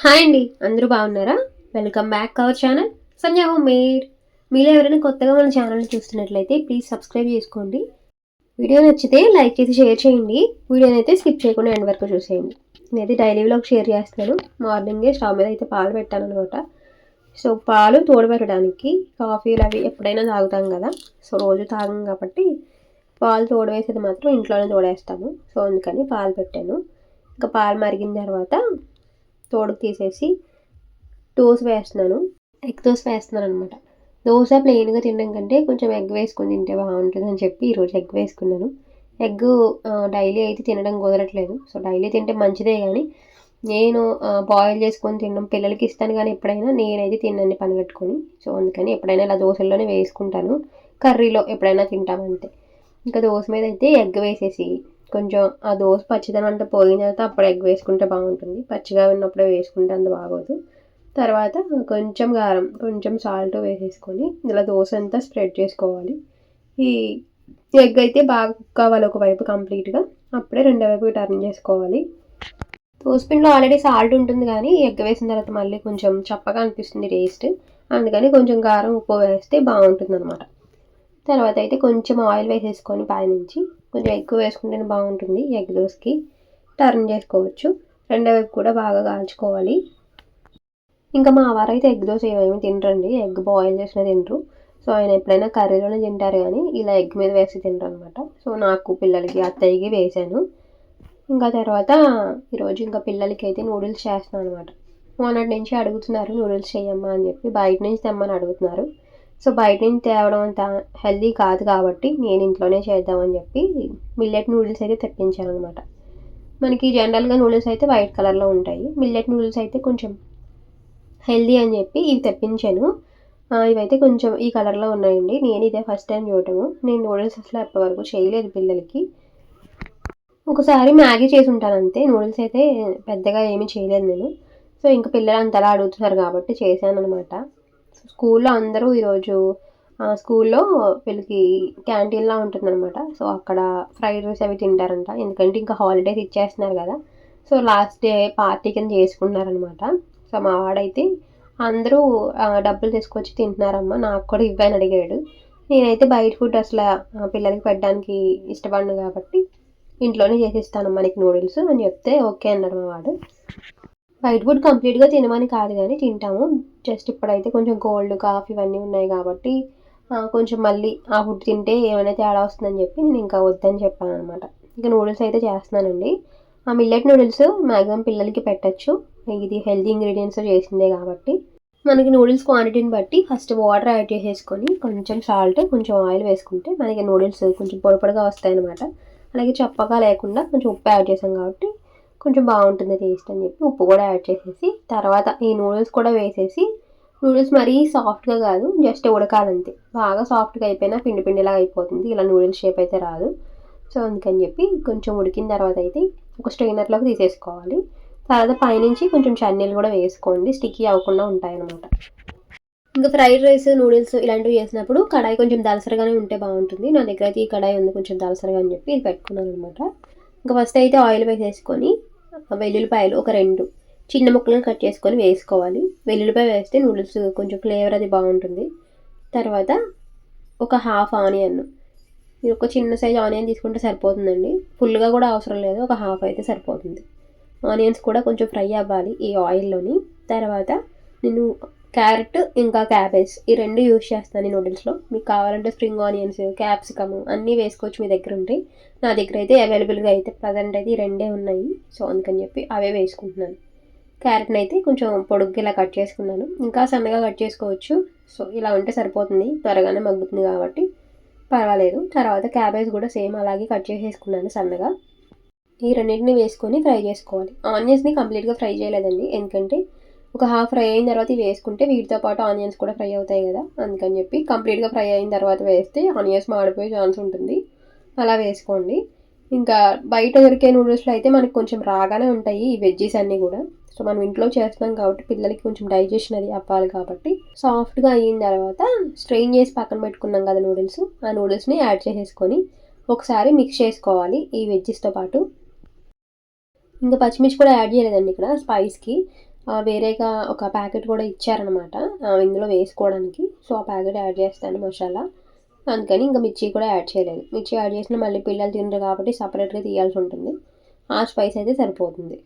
Hi అండి. అందరూ బాగున్నారా? Welcome back our channel. Sanjay home made. మీలో ఎవరైనా కొత్తగా మన ఛానల్ చూస్తున్నట్లయితే ప్లీజ్ సబ్స్క్రైబ్ చేసుకోండి. వీడియో నచ్చితే లైక్ చేసి షేర్ చేయండి. వీడియోని అయితే స్కిప్ చేయకుండా ఎండ్ వరకు చూసేయండి. నేనైతే డైలీ వ్లాగ్ షేర్ చేస్తాను. మార్నింగే స్టవ్ మీద అయితే పాలు పెట్టాను అనమాట సో పాలు తోడబెట్టడానికి కాఫీలు అవి ఎప్పుడైనా తాగుతాం కదా. సో రోజు తాగం కాబట్టి పాలు తోడవేసేది మాత్రం ఇంట్లోనే తోడేస్తాము సో అందుకని పాలు పెట్టాను. ఇంకా పాలు మరిగిన తర్వాత తోడు తీసేసి దోశ వేస్తున్నాను. ఎగ్ దోశ వేస్తున్నాను అనమాట దోశ ప్లెయిన్గా తినడం కంటే కొంచెం ఎగ్ వేసుకొని తింటే బాగుంటుందని చెప్పి ఈరోజు ఎగ్ వేసుకున్నాను. ఎగ్ డైలీ అయితే తినడం కుదరట్లేదు. సో డైలీ తింటే మంచిదే కానీ నేను బాయిల్ చేసుకొని తినడం పిల్లలకి ఇస్తాను కానీ ఎప్పుడైనా నేనైతే తినండి పని కట్టుకొని. సో అందుకని ఎప్పుడైనా ఇలా దోశల్లోనే వేసుకుంటాను. కర్రీలో ఎప్పుడైనా తింటామంతే ఇంకా దోశ మీద అయితే ఎగ్ వేసేసి కొంచెం ఆ దోశ పచ్చిదనం అంతా పోయిన తర్వాత అప్పుడు ఎగ్ వేసుకుంటే బాగుంటుంది. పచ్చిగా ఉన్నప్పుడే వేసుకుంటే అంత బాగోదు. తర్వాత కొంచెం కారం కొంచెం సాల్ట్ వేసేసుకొని ఇలా దోశ అంతా స్ప్రెడ్ చేసుకోవాలి. ఈ ఎగ్ అయితే బాగా కుక్ అవ్వాలి ఒకవైపు కంప్లీట్గా అప్పుడే రెండో వైపు టర్న్ చేసుకోవాలి. దోసపిండిలో ఆల్రెడీ సాల్ట్ ఉంటుంది కానీ ఎగ్ వేసిన తర్వాత మళ్ళీ కొంచెం చప్పగా అనిపిస్తుంది టేస్ట్ అందుకని కొంచెం కారం ఉప్పు వేస్తే బాగుంటుంది అనమాట తర్వాత అయితే కొంచెం ఆయిల్ వేసేసుకొని పైనుంచి కొంచెం ఎక్కువ వేసుకుంటేనే బాగుంటుంది ఎగ్ దోస్కి టర్న్ చేసుకోవచ్చు. రెండో వైపు కూడా బాగా కాల్చుకోవాలి. ఇంకా మా వారైతే ఎగ్ దోశ ఏమేమి తినరండి? ఎగ్ బాయిల్ చేసిన తినరు. సో ఆయన ఎప్పుడైనా కర్రీలోనే తింటారు కానీ ఇలా ఎగ్ మీద వేసి తింటారు అనమాట సో నాకు పిల్లలకి అత్తయ్యకి వేసాను. ఇంకా తర్వాత ఈరోజు ఇంకా పిల్లలకి అయితే నూడిల్స్ చేస్తున్నాను అనమాట మొన్నటి నుంచి అడుగుతున్నారు నూడిల్స్ చేయమ్మా అని చెప్పి బయట నుంచి తెమ్మని అడుగుతున్నారు. సో బయట నుంచి తేవడం అంత హెల్దీ కాదు కాబట్టి నేను ఇంట్లోనే చేద్దామని చెప్పి మిల్లెట్ నూడిల్స్ అయితే తెప్పించాను అనమాట మనకి జనరల్గా నూడిల్స్ అయితే వైట్ కలర్లో ఉంటాయి. మిల్లెట్ నూడిల్స్ అయితే కొంచెం హెల్దీ అని చెప్పి ఇవి తెప్పించాను. ఇవైతే కొంచెం ఈ కలర్లో ఉన్నాయండి. నేను ఇదే ఫస్ట్ టైం చూడటము. నేను నూడిల్స్ అసలు ఎప్పటివరకు చేయలేదు పిల్లలకి. ఒకసారి మ్యాగీ చేసి ఉంటాను అంతే. నూడిల్స్ అయితే పెద్దగా ఏమీ చేయలేదు నేను. సో ఇంకా పిల్లలు అంతలా అడుగుతున్నారు కాబట్టి చేశాను అనమాట స్కూల్లో అందరూ ఈరోజు స్కూల్లో వీళ్ళకి క్యాంటీన్లా ఉంటుందన్నమాట. సో అక్కడ ఫ్రైడ్ రైస్ అవి తింటారంట. ఎందుకంటే ఇంకా హాలిడేస్ ఇచ్చేస్తున్నారు కదా. సో లాస్ట్ డే పార్టీ కింద చేసుకున్నారనమాట సో మా వాడైతే అందరూ డబ్బులు తీసుకొచ్చి తింటున్నారమ్మా నాకు కూడా ఇవ్వని అడిగాడు. నేనైతే బయట ఫుడ్ అసలు పిల్లలకి పెట్టడానికి ఇష్టపడను కాబట్టి ఇంట్లోనే చేసిస్తాను మనకి నూడిల్స్ అని చెప్తే ఓకే అన్నాడు మా వాడు. వైట్ ఫుడ్ కంప్లీట్గా తినమని కాదు కానీ తింటాము. జస్ట్ ఇప్పుడైతే కొంచెం కోల్డ్ కాఫ్ ఇవన్నీ ఉన్నాయి కాబట్టి కొంచెం మళ్ళీ ఆ ఫుడ్ తింటే ఏమైనా తేడా వస్తుందని చెప్పి నేను ఇంకా వద్దని చెప్పాను అనమాట ఇంకా నూడిల్స్ అయితే చేస్తున్నానండి. ఆ మిల్లెట్ నూడిల్స్ మ్యాక్సిమం పిల్లలకి పెట్టచ్చు. ఇది హెల్తీ ఇంగ్రీడియంట్స్ చేసిందే కాబట్టి. మనకి నూడిల్స్ క్వాంటిటీని బట్టి ఫస్ట్ వాటర్ యాడ్ చేసేసుకొని కొంచెం సాల్ట్ కొంచెం ఆయిల్ వేసుకుంటే మనకి నూడిల్స్ కొంచెం పొడి పొడిగా వస్తాయి అనమాట అలాగే చప్పగా లేకుండా కొంచెం ఉప్పు యాడ్ చేసాం కాబట్టి కొంచెం బాగుంటుంది టేస్ట్ అని చెప్పి ఉప్పు కూడా యాడ్ చేసేసి తర్వాత ఈ నూడిల్స్ కూడా వేసేసి నూడిల్స్ మరీ సాఫ్ట్గా కాదు జస్ట్ ఉడకాలంతే. బాగా సాఫ్ట్గా అయిపోయినా పిండి పిండిలా అయిపోతుంది. ఇలా నూడిల్స్ షేప్ అయితే రాదు. సో అందుకని చెప్పి కొంచెం ఉడికిన తర్వాత అయితే ఒక స్ట్రైనర్లోకి తీసేసుకోవాలి. తర్వాత పైనుంచి కొంచెం చన్నీలు కూడా వేసుకోండి. స్టిక్కీ అవ్వకుండా ఉంటాయన్నమాట. ఇంకా ఫ్రైడ్ రైస్ నూడిల్స్ ఇలాంటివి చేసినప్పుడు కడాయి కొంచెం దలసరగానే ఉంటే బాగుంటుంది. నా దగ్గర అయితే ఈ కడాయి ఉంది కొంచెం దలసరగా అని చెప్పి ఇది పెట్టుకున్నాను అనమాట ఇంకా ఫస్ట్ అయితే ఆయిల్ వేసేసుకొని వెల్లుల్లిపాయలు ఒక రెండు చిన్న ముక్కలను కట్ చేసుకొని వేసుకోవాలి. వెల్లుల్లిపాయ వేస్తే నూడిల్స్ కొంచెం ఫ్లేవర్ అది బాగుంటుంది. తర్వాత ఒక హాఫ్ ఆనియన్ మీరు ఒక చిన్న సైజ్ ఆనియన్ తీసుకుంటే సరిపోతుందండి. ఫుల్గా కూడా అవసరం లేదు. ఒక హాఫ్ అయితే సరిపోతుంది. ఆనియన్స్ కూడా కొంచెం ఫ్రై అవ్వాలి ఈ ఆయిల్లోని తర్వాత నేను క్యారెట్ ఇంకా క్యాబేజ్. ఈ రెండు యూజ్ చేస్తాను ఈ నూడిల్స్లో. మీకు కావాలంటే స్ప్రింగ్ ఆనియన్స్ క్యాప్సికమ్ అన్నీ వేసుకోవచ్చు మీ దగ్గర ఉంటాయి నా దగ్గర అయితే అవైలబుల్గా అయితే ప్రజెంట్ అయితే ఈ రెండే ఉన్నాయి. సో అందుకని చెప్పి అవే వేసుకుంటున్నాను. క్యారెట్ని అయితే కొంచెం పొడుగ్గా ఇలా కట్ చేసుకున్నాను. ఇంకా సన్నగా కట్ చేసుకోవచ్చు. సో ఇలా ఉంటే సరిపోతుంది. త్వరగానే మగ్గుతుంది కాబట్టి పర్వాలేదు. తర్వాత క్యాబేజ్ కూడా సేమ్ అలాగే కట్ చేసేసుకున్నాను సన్నగా. ఈ రెండింటిని వేసుకొని ఫ్రై చేసుకోవాలి. ఆనియన్స్ని కంప్లీట్గా ఫ్రై చేయలేదండి. ఎందుకంటే ఒక హాఫ్ ఫ్రై అయిన తర్వాత ఇవి వేసుకుంటే వీటితో పాటు ఆనియన్స్ కూడా ఫ్రై అవుతాయి కదా అందుకని చెప్పి కంప్లీట్గా ఫ్రై అయిన తర్వాత వేస్తే ఆనియన్స్ మాడిపోయే ఛాన్స్ ఉంటుంది. అలా వేసుకోండి. ఇంకా బయట దొరికే నూడిల్స్లో అయితే మనకి కొంచెం రాగానే ఉంటాయి ఈ వెజ్జీస్ అన్నీ కూడా. సో మనం ఇంట్లో చేస్తున్నాం కాబట్టి పిల్లలకి కొంచెం డైజెషన్ అది అవ్వాలి కాబట్టి. సాఫ్ట్గా అయిన తర్వాత స్ట్రెయిన్ చేసి పక్కన పెట్టుకున్నాం కదా నూడిల్స్ ఆ నూడిల్స్ని యాడ్ చేసేసుకొని ఒకసారి మిక్స్ చేసుకోవాలి ఈ వెజ్జెస్తో పాటు. ఇంకా పచ్చిమిర్చి కూడా యాడ్ చేయలేదండి ఇక్కడ స్పైస్కి. వేరేగా ఒక ప్యాకెట్ కూడా ఇచ్చారనమాట ఇందులో వేసుకోవడానికి. సో ఆ ప్యాకెట్ యాడ్ చేస్తాను మసాలా. అందుకని ఇంకా మిర్చి కూడా యాడ్ చేయలేదు. మిర్చి యాడ్ చేసిన మళ్ళీ పిల్లలు తినరు కాబట్టి సపరేట్గా తీయాల్సి ఉంటుంది. ఆ స్పైస్ అయితే సరిపోతుంది.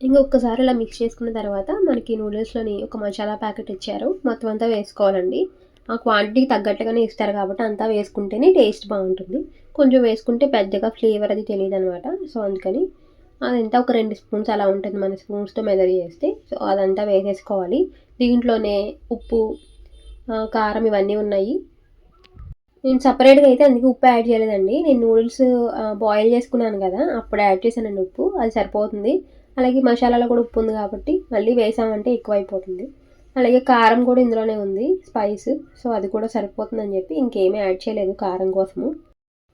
ఇంకా ఒక్కసారి ఇలా మిక్స్ చేసుకున్న తర్వాత మనకి నూడిల్స్లోని ఒక మసాలా ప్యాకెట్ ఇచ్చారు. మొత్తం అంతా వేసుకోవాలండి. ఆ క్వాంటిటీకి తగ్గట్టుగానే ఇస్తారు కాబట్టి అంతా వేసుకుంటేనే టేస్ట్ బాగుంటుంది. కొంచెం వేసుకుంటే పెద్దగా ఫ్లేవర్ అది తెలియదు అనమాట సో అందుకని అదంతా ఒక రెండు స్పూన్స్ అలా ఉంటుంది. మన స్పూన్స్తో మెదడు చేస్తే సో అదంతా వేసేసుకోవాలి. దీంట్లోనే ఉప్పు కారం ఇవన్నీ ఉన్నాయి. నేను సపరేట్గా అయితే అందుకే ఉప్పు యాడ్ చేయలేదండి. నేను నూడిల్స్ బాయిల్ చేసుకున్నాను కదా అప్పుడు యాడ్ చేశానండి ఉప్పు. అది సరిపోతుంది. అలాగే మసాలాలో కూడా ఉప్పు ఉంది కాబట్టి మళ్ళీ వేసామంటే ఎక్కువ అయిపోతుంది అలాగే కారం కూడా ఇందులోనే ఉంది స్పైస్ సో అది కూడా సరిపోతుందని చెప్పి ఇంకేమీ యాడ్ చేయలేదు కారం కోసము.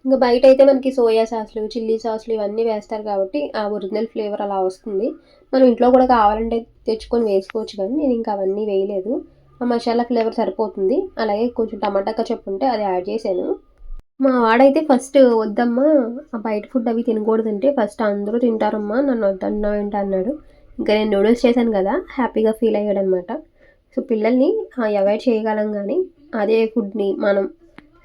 ఇంకా బయట అయితే మనకి సోయా సాస్లు చిల్లీ సాస్లు ఇవన్నీ వేస్తారు కాబట్టి ఆ ఒరిజినల్ ఫ్లేవర్ అలా వస్తుంది. మనం ఇంట్లో కూడా కావాలంటే తెచ్చుకొని వేసుకోవచ్చు కానీ నేను ఇంకా అవన్నీ వేయలేదు. ఆ మసాలా ఫ్లేవర్ సరిపోతుంది. అలాగే కొంచెం టమాటా చెప్పు ఉంటే అది యాడ్ చేశాను. మా వాడైతే ఫస్ట్ వద్దమ్మా ఆ బయట ఫుడ్ అవి తినకూడదంటే ఫస్ట్ అందరూ తింటారమ్మా నన్ను వద్దన్నావు ఏంటి అన్నాడు. ఇంకా నేను నూడిల్స్ చేశాను కదా హ్యాపీగా ఫీల్ అయ్యాడనమాట. సో పిల్లల్ని అవాయిడ్ చేయగలం కానీ అదే ఫుడ్ని మనం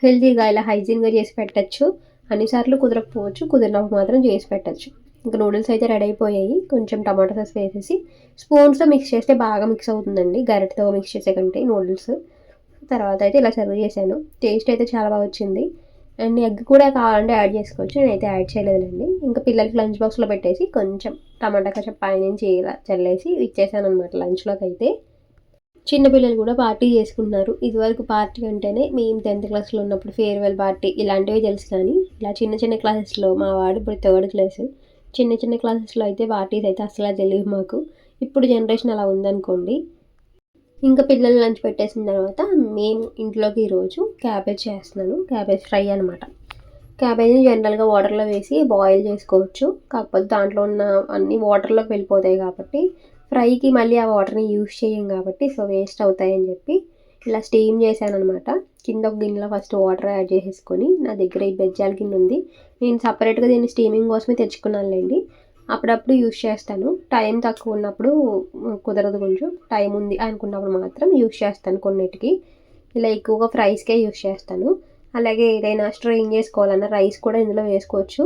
హెల్తీగా ఇలా హైజీన్గా చేసి పెట్టచ్చు. అన్నిసార్లు కుదరకపోవచ్చు కుదిరినప్పుడు మాత్రం చేసి పెట్టచ్చు. ఇంకా నూడిల్స్ అయితే రెడీ అయిపోయాయి. కొంచెం టమాటో సాస్ వేసేసి స్పూన్స్తో మిక్స్ చేస్తే బాగా మిక్స్ అవుతుందండి. గరిటతో మిక్స్ చేసే కంటే నూడిల్స్. తర్వాత అయితే ఇలా సర్వ్ చేశాను. టేస్ట్ అయితే చాలా బాగా వచ్చింది. అండ్ ఎగ్ కూడా కావాలంటే యాడ్ చేసుకోవచ్చు. నేనైతే యాడ్ చేయలేదండి ఇంకా పిల్లలకి లంచ్ బాక్స్లో పెట్టేసి కొంచెం టమాటా కచ్చా పైనుంచి ఇలా చల్లేసి ఇచ్చేసాను అనమాట లంచ్లోకి అయితే చిన్నపిల్లలు కూడా పార్టీ చేసుకుంటున్నారు. ఇదివరకు పార్టీ అంటేనే మేము టెన్త్ క్లాస్లో ఉన్నప్పుడు ఫేర్వెల్ పార్టీ ఇలాంటివి తెలుసు కానీ ఇలా చిన్న చిన్న క్లాసెస్లో మా వాడు ఇప్పుడు థర్డ్ క్లాస్. చిన్న చిన్న క్లాసెస్లో అయితే పార్టీస్ అయితే అసలు తెలియదు మాకు. ఇప్పుడు జనరేషన్ అలా ఉందనుకోండి ఇంకా పిల్లలు లంచ్ పెట్టేసిన తర్వాత మేము ఇంట్లోకి ఈరోజు క్యాబేజ్ చేస్తున్నాను. క్యాబేజ్ ఫ్రై అనమాట క్యాబేజీని జనరల్గా వాటర్లో వేసి బాయిల్ చేసుకోవచ్చు. కాకపోతే దాంట్లో ఉన్న అన్ని వాటర్లోకి వెళ్ళిపోతాయి కాబట్టి ఫ్రైకి మళ్ళీ ఆ వాటర్ని యూస్ చేయం కాబట్టి సో వేస్ట్ అవుతాయని చెప్పి ఇలా స్టీమ్ చేశాను అనమాట కింద ఒక గిన్నెలో ఫస్ట్ వాటర్ యాడ్ చేసేసుకొని నా దగ్గర ఈ బెజ్జాల గిన్నె ఉంది. నేను సపరేట్గా దీన్ని స్టీమింగ్ కోసమే తెచ్చుకున్నానులేండి. అప్పుడప్పుడు యూస్ చేస్తాను. టైం తక్కువ ఉన్నప్పుడు కుదరదు కొంచెం. టైం ఉంది అనుకున్నప్పుడు మాత్రం యూస్ చేస్తాను కొన్నిటికి. ఇలా ఎక్కువగా ఫ్రైస్కే యూస్ చేస్తాను. అలాగే ఏదైనా స్ట్రెయిన్ చేసుకోవాలన్నా రైస్ కూడా ఇందులో వేసుకోవచ్చు.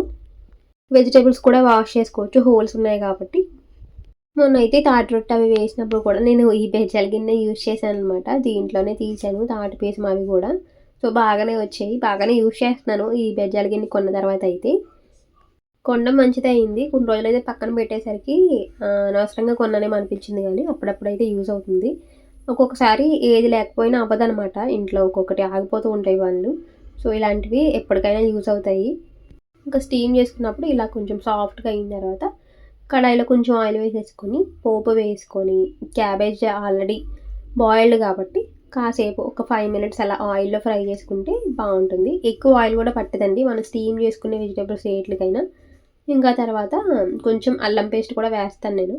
వెజిటేబుల్స్ కూడా వాష్ చేసుకోవచ్చు. హోల్స్ ఉన్నాయి కాబట్టి. మొన్న అయితే తాటి రొట్టె అవి వేసినప్పుడు కూడా నేను ఈ బెజ్జాల గిన్నె యూజ్ చేశాను అనమాట దీంట్లోనే తీసాను తాటి పీసం అవి కూడా. సో బాగానే వచ్చాయి. బాగానే యూజ్ చేస్తున్నాను ఈ బెజ్జాల గిన్నె కొన్న తర్వాత అయితే. కొండ మంచిదైంది అయింది కొన్ని రోజులు అయితే పక్కన పెట్టేసరికి అనవసరంగా కొన్నానేమో అనిపించింది కానీ అప్పుడప్పుడు అయితే యూజ్ అవుతుంది. ఒక్కొక్కసారి ఏది లేకపోయినా అవ్వదనమాట ఇంట్లో ఒక్కొక్కటి ఆగిపోతూ ఉంటాయి వాళ్ళు. సో ఇలాంటివి ఎప్పటికైనా యూజ్ అవుతాయి. ఇంకా స్టీమ్ చేసుకున్నప్పుడు ఇలా కొంచెం సాఫ్ట్గా అయిన తర్వాత కడాయిలో కొంచెం ఆయిల్ వేసేసుకొని పోపు వేసుకొని క్యాబేజ్ ఆల్రెడీ బాయిల్డ్ కాబట్టి కాసేపు ఒక ఫైవ్ మినిట్స్ అలా ఆయిల్లో ఫ్రై చేసుకుంటే బాగుంటుంది. ఎక్కువ ఆయిల్ కూడా పట్టదండి. మనం స్టీమ్ చేసుకునే వెజిటేబుల్స్ ఏట్లకైనా ఇంకా తర్వాత కొంచెం అల్లం పేస్ట్ కూడా వేస్తాను నేను.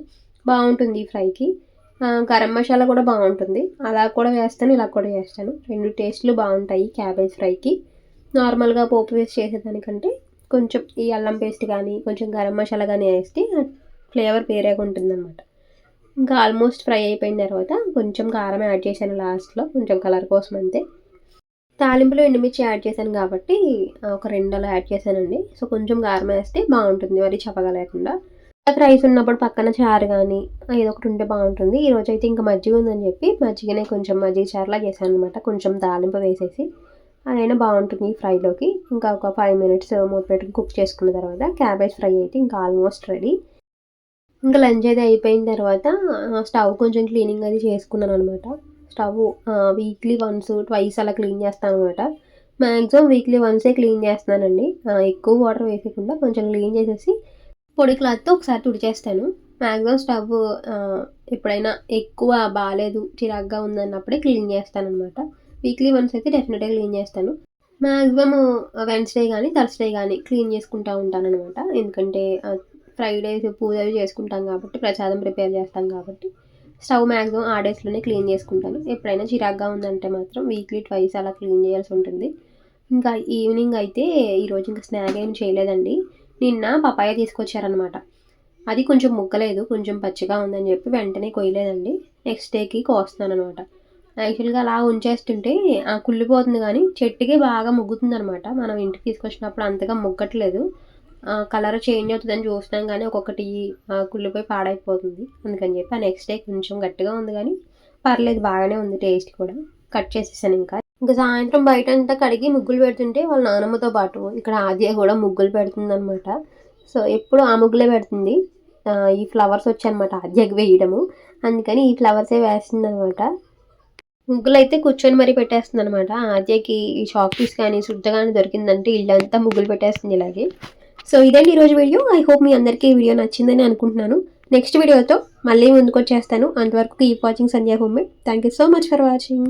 బాగుంటుంది ఈ ఫ్రైకి. గరం మసాలా కూడా బాగుంటుంది. అలా కూడా వేస్తాను ఇలా కూడా చేస్తాను రెండు టేస్ట్లు బాగుంటాయి క్యాబేజ్ ఫ్రైకి. నార్మల్గా పోపు వేసి చేసేదానికంటే కొంచెం ఈ అల్లం పేస్ట్ కానీ కొంచెం గరం మసాలా కానీ వేస్తే ఫ్లేవర్ వేరేగా ఉంటుందన్నమాట. ఇంకా ఆల్మోస్ట్ ఫ్రై అయిపోయిన తర్వాత కొంచెం కారం యాడ్ చేశాను లాస్ట్లో కొంచెం కలర్ కోసం అంతే. తాలింపులో ఎండుమిర్చి యాడ్ చేశాను కాబట్టి ఒక రెండు అలా యాడ్ చేశానండి. సో కొంచెం కారం వేస్తే బాగుంటుంది మరి చప్పగా లేకుండా. రైస్ ఉన్నప్పుడు పక్కన చారు కానీ ఏదో ఒకటి ఉంటే బాగుంటుంది. ఈరోజు అయితే ఇంకా మజ్జిగ ఉందని చెప్పి మజ్జిగనే కొంచెం మజ్జిగ చారులా చేశాను అనమాట కొంచెం తాలింపు వేసేసి. అదైనా బాగుంటుంది ఫ్రైలోకి. ఇంకా ఒక ఫైవ్ మినిట్స్ మూత పెట్టుకుని కుక్ చేసుకున్న తర్వాత క్యాబేజ్ ఫ్రై అయితే ఇంకా ఆల్మోస్ట్ రెడీ ఇంకా లంచ్ అయితే అయిపోయిన తర్వాత స్టవ్ కొంచెం క్లీనింగ్ అది చేసుకున్నాను అనమాట స్టవ్ వీక్లీ వన్స్ ట్వైస్ అలా క్లీన్ చేస్తాను అనమాట మ్యాక్సిమం వీక్లీ వన్సే క్లీన్ చేస్తున్నానండి. ఎక్కువ వాటర్ వేసేయకుండా కొంచెం క్లీన్ చేసేసి పొడి క్లాత్తో ఒకసారి తుడిచేస్తాను. మ్యాక్సిమం స్టవ్ ఎప్పుడైనా ఎక్కువ బాగాలేదు చిరాగ్గా ఉందన్నప్పుడే క్లీన్ చేస్తాను అనమాట వీక్లీ వన్స్ అయితే డెఫినెట్గా క్లీన్ చేస్తాను. మ్యాక్సిమమ్ వెన్స్డే కానీ థర్స్డే కానీ క్లీన్ చేసుకుంటూ ఉంటాను అనమాట ఎందుకంటే ఫ్రైడేస్ పూజ చేసుకుంటాం కాబట్టి ప్రసాదం ప్రిపేర్ చేస్తాం కాబట్టి స్టవ్ మ్యాక్సిమం ఆ డేస్లోనే క్లీన్ చేసుకుంటాను. ఎప్పుడైనా చిరాగ్గా ఉందంటే మాత్రం వీక్లీ ట్వైస్ అలా క్లీన్ చేయాల్సి ఉంటుంది. ఇంకా ఈవినింగ్ అయితే ఈరోజు ఇంకా స్నాక్ ఏం చేయలేదండి. నిన్న పపాయ తీసుకొచ్చారనమాట అది కొంచెం ముక్కలేదు కొంచెం పచ్చిగా ఉందని చెప్పి వెంటనే కొయ్యలేదండి. నెక్స్ట్ డేకి కోస్తున్నాను అనమాట యాక్చువల్గా అలా ఉంచేస్తుంటే ఆ కుళ్ళిపోతుంది కానీ చెట్టుకి బాగా ముగ్గుతుంది అనమాట మనం ఇంటికి తీసుకొచ్చినప్పుడు అంతగా ముగ్గట్లేదు. కలర్ చేంజ్ అవుతుందని చూసినాం కానీ ఒక్కొక్కటి ఆ, కుళ్ళిపోయి పాడైపోతుంది. అందుకని చెప్పి ఆ నెక్స్ట్ డే కొంచెం గట్టిగా ఉంది కానీ పర్లేదు బాగానే ఉంది టేస్ట్ కూడా. కట్ చేసేసాను ఇంకా. ఇంకా సాయంత్రం బయట అంతా కడిగి ముగ్గులు పెడుతుంటే వాళ్ళ నానమ్మతో పాటు ఇక్కడ ఆద్య కూడా ముగ్గులు పెడుతుంది అనమాట సో ఎప్పుడు ఆ ముగ్గులే పెడుతుంది. ఈ ఫ్లవర్స్ వచ్చాయన్నమాట ఆద్యకి వేయడము. అందుకని ఈ ఫ్లవర్సే వేస్తుంది అనమాట ముగ్గులు అయితే కూర్చొని మరీ పెట్టేస్తుంది అనమాట ఆద్యకి ఈ షాప్ పీస్ కానీ శుద్ధ కానీ దొరికిందంటే ఇల్లంతా ముగ్గులు పెట్టేస్తుంది ఇలాగే. సో ఇదండి ఈరోజు వీడియో. ఐ హోప్ మీ అందరికీ ఈ వీడియో నచ్చిందని అనుకుంటున్నాను. నెక్స్ట్ వీడియోతో మళ్ళీ ముందుకు వచ్చేస్తాను అంతవరకు keep watching Sandhya home thank you so much for watching